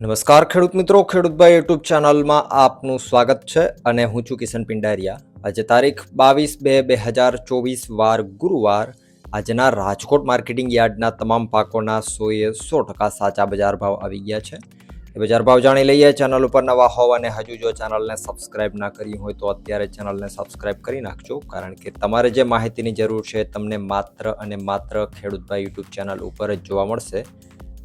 નમસ્કાર ખેડૂત મિત્રો ખેડૂતભાઈ યુટ્યુબ ચેનલમાં આપનું સ્વાગત છે અને હું છું કિશન પિંડારિયા. આજે તારીખ બાવીસ બે બે હજાર ચોવીસ, વાર ગુરુવાર. આજના રાજકોટ માર્કેટિંગ યાર્ડના તમામ પાકોના સોએ સો ટકા સાચા બજાર ભાવ આવી ગયા છે. એ બજાર ભાવ જાણી લઈએ, ચેનલ ઉપર નવા હોવ અને હજુ જો ચેનલને સબસ્ક્રાઇબ ના કરી હોય તો અત્યારે ચેનલને સબસ્ક્રાઇબ કરી નાખજો, કારણ કે તમારે જે માહિતીની જરૂર છે તમને માત્ર અને માત્ર ખેડૂતભાઈ યુટ્યુબ ચેનલ ઉપર જ જોવા મળશે.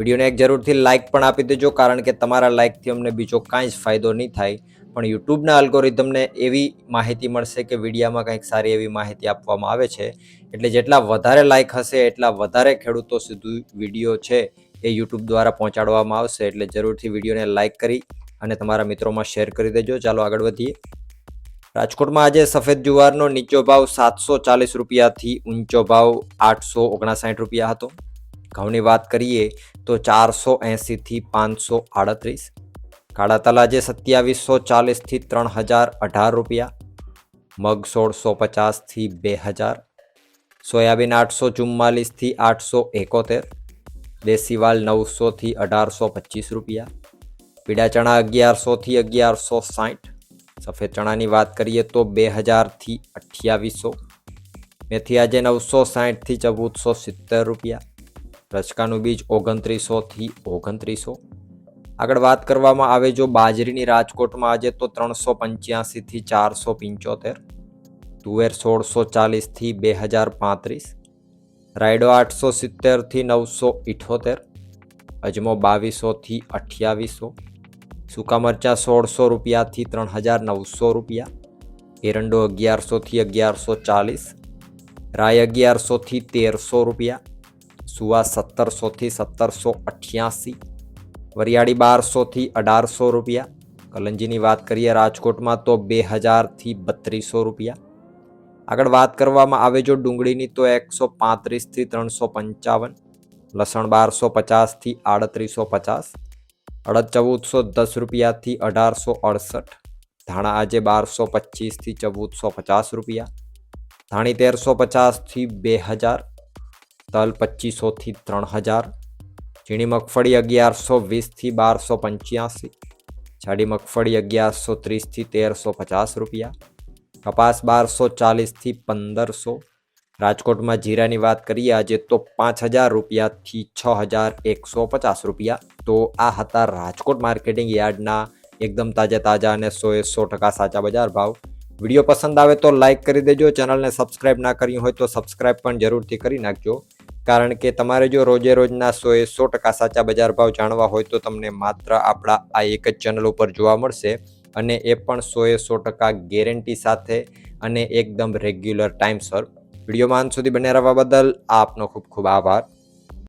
વિડીયોને એક જરૂરથી લાઇક પણ આપી દેજો, કારણ કે તમારા લાઇકથી અમને બીજો કાંઈ જ ફાયદો નહીં થાય. પણ યુટ્યુબના અલ્ગોરિધમને એવી માહિતી મળશે કે વિડીયામાં કંઈક સારી એવી માહિતી આપવામાં આવે છે. એટલે જેટલા વધારે લાઇક હશે, એટલા વધારે ખેડૂતો સુધી વીડિયો છે એ યુટ્યુબ દ્વારા પહોંચાડવામાં આવશે. એટલે જરૂરથી વિડીયોને લાઇક કરી અને તમારા મિત્રોમાં શેર કરી દેજો. ચાલો આગળ વધીએ. રાજકોટમાં આજે સફેદ જુવારનો નીચો ભાવ સાતસો ચાલીસ રૂપિયાથી ઊંચો ભાવ આઠસો ઓગણસાઠ રૂપિયા હતો. ઘઉંની વાત કરીએ તો ચારસો એંસીથી પાંચસો આડત્રીસ. કાળા તલ આજે સત્યાવીસો ચાલીસથી ત્રણ હજાર અઢાર રૂપિયા. મગ સોળસો પચાસથી બે હજાર. સોયાબીન આઠસો ચુમ્માલીસથી આઠસો એકોતેર. દેસીવાલ નવસોથી અઢારસો પચીસ રૂપિયા. પીડા ચણા અગિયારસોથી અગિયારસો સાઠ. સફેદ ચણાની વાત કરીએ તો બે હજારથી અઠ્યાવીસો. મેથી આજે નવસો સાઠથી ચૌદસો સિત્તેર રૂપિયા. રચકાનું બીજ ઓગણત્રીસોથી ઓગણત્રીસો. આગળ વાત કરવામાં આવે જો બાજરીની રાજકોટમાં આજે તો ત્રણસો પંચ્યાસીથી ચારસો પંચોતેર, તુવેર સોળસો ચાલીસથી બે હજાર પાંત્રીસ, રાયડો આઠસો સિત્તેરથી નવસો ઇઠોતેર, અજમો બાવીસોથી અઠ્યાવીસો, સૂકા મરચાં સોળસો રૂપિયાથી ત્રણ હજાર નવસો રૂપિયા, એરંડો અગિયારસોથી અગિયારસો ચાલીસ રાય અગિયારસોથી તેરસો રૂપિયા સુવા સત્તરસોથી સત્તરસો અઠ્યાસી વરિયાળી બારસોથી અઢારસો રૂપિયા કલંજીની વાત કરીએ રાજકોટમાં તો બે હજારથી બત્રીસો રૂપિયા આગળ વાત કરવામાં આવે જો ડુંગળીની તો એકસો પાંત્રીસથી ત્રણસો પંચાવન લસણ બારસો પચાસથી આડત્રીસો પચાસ અડદ ચૌદસો દસ રૂપિયાથી અઢારસો અડસઠ ધાણા આજે બારસો પચીસથી ચૌદસો પચાસ રૂપિયા ધાણી તેરસો પચાસથી બે હજાર તલ પચીસોથી ત્રણ હજાર, ઝીણી મગફળી અગિયારસો વીસથી બારસો પંચ્યાસી, જાડી મગફળી અગિયારસો ત્રીસથી તેરસો પચાસ રૂપિયા, કપાસ બારસો ચાલીસથી પંદરસો, રાજકોટમાં જીરાની વાત કરીએ આજે તો પાંચ હજાર રૂપિયાથી છ હજાર એકસો પચાસ રૂપિયા. તો આ હતા રાજકોટ માર્કેટિંગ યાર્ડના એકદમ તાજા તાજા અને સોએ સો ટકા સાચા બજાર ભાવ. વીડિયો પસંદ આવે તો લાઇક કરી દેજો, ચેનલને સબસ્ક્રાઇબ ના કરી હોય તો સબસ્ક્રાઇબ પણ જરૂરથી કરી નાખજો. કારણ કે તમારે જો રોજે રોજના સોએ સો ટકા સાચા બજાર ભાવ જાણવા હોય તો તમને માત્ર આપણા આ એક જ ચેનલ ઉપર જોવા મળશે અને એ પણ સોએ સો ટકા ગેરંટી સાથે અને એકદમ રેગ્યુલર ટાઈમસર વિડીયોમાં અંત સુધી બને રહેવા બદલ આપનો ખૂબ ખૂબ આભાર.